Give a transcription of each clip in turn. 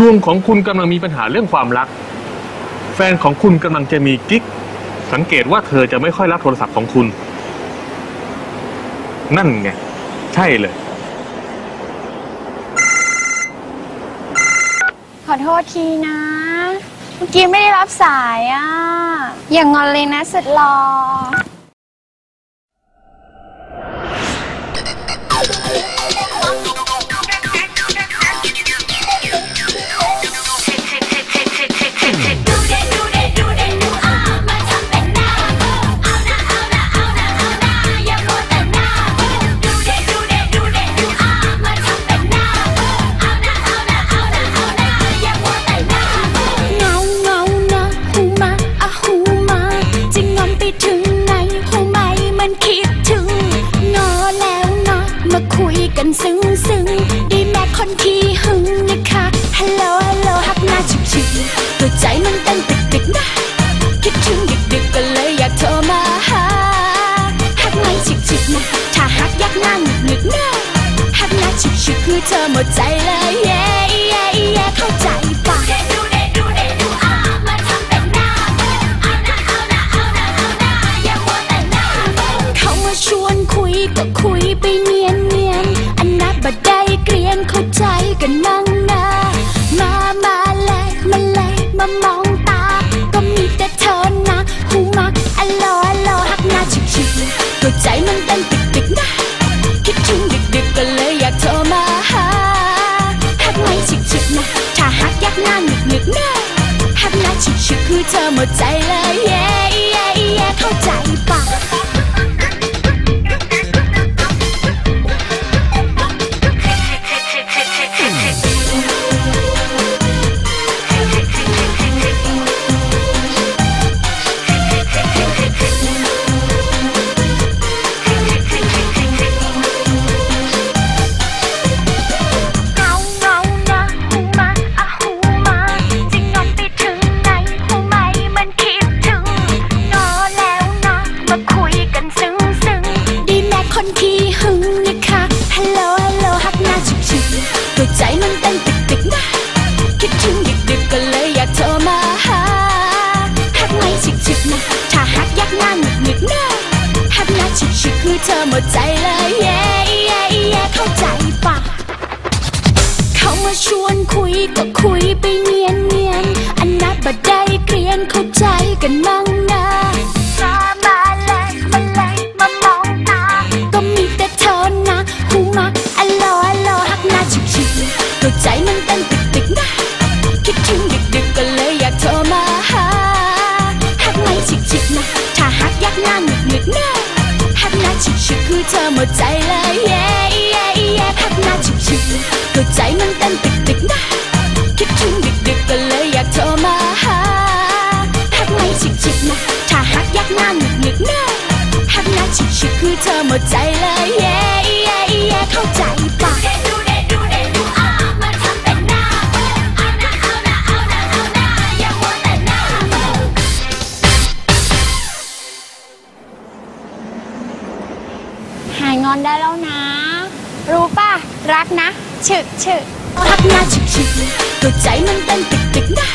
ดวงของคุณกำลังมีปัญหาเรื่องความรัก แฟนของคุณกำลังจะมีกิ๊ก สังเกตว่าเธอจะไม่ค่อยรับโทรศัพท์ของคุณ นั่นไง ใช่เลย ขอโทษทีนะ เมื่อกี้ไม่ได้รับสายอะ อย่างงอนเลยนะสุดหรอ กันซึ้งซึ้งได้แม่คนที่หึงนะคะฮัลโหลฮัลโหลฮักหน้าชิบชิบตัวใจมันเต้นตึกตึกนะคิดถึงดึกดึกก็เลยอยากโทรมาหาฮักไม่ชิบชิบนะถ้าฮักยักหน้าหนึกหนึกนะฮักหน้าชิบชิบคือเธอหมดใจเลยเย้ ยักหน้าหนึกหนึกแน่ฮักหน้าชิบชิบคือเธอหมดใจเลยเย้เย้เย้เข้าใจปะ คือเธอหมดใจเลยเย้เย้เย้เข้าใจปะเขามาชวนคุยก็คุยไปเนียนเนียนอันนับบัดได้เกลียนเข้าใจกันมั่งนะมาเลยมาเลยมามองตาก็มีแต่เธอนะหูมักอัลโหลอัลโลฮักหน้าชิบชิบตัวใจมันเต้นตึกตึกนะคิดถึงดึกดึกก็เลยอยากโทรมาหาฮักไหมชิบชิบนะถ้าฮักยักหน้าหนึกหนึกนะ ชิคชิคือเธอหมดใจเลยเย้เย้เย้ฮักหน้าชิคชิบตัวใจมันเต้นตึกตึกนะคิดถึงดึกดึกๆก็เลยอยากโทรมาหาฮักไหมชิคชินะถ้าฮักยักหน้าหนึกหนึกนะฮักหน้าชิคชิคือเธอหมดใจ งอนได้แล้วนะ รู้ป่ะ รักนะฉึกฉึกฮักหน้าชิบชิตัวใจมันเต้นตึกตึกนะ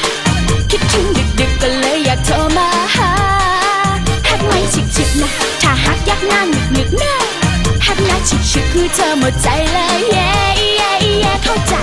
คิดถึงดึกดึกก็เลยอยากโทรมาหาฮักไหมชิบชิบนะถ้าฮักยักหน้าหนึกหนึกนะฮักหน้าชิบชิคือเธอหมดใจเลยเย้เย้เย้เข้าใจ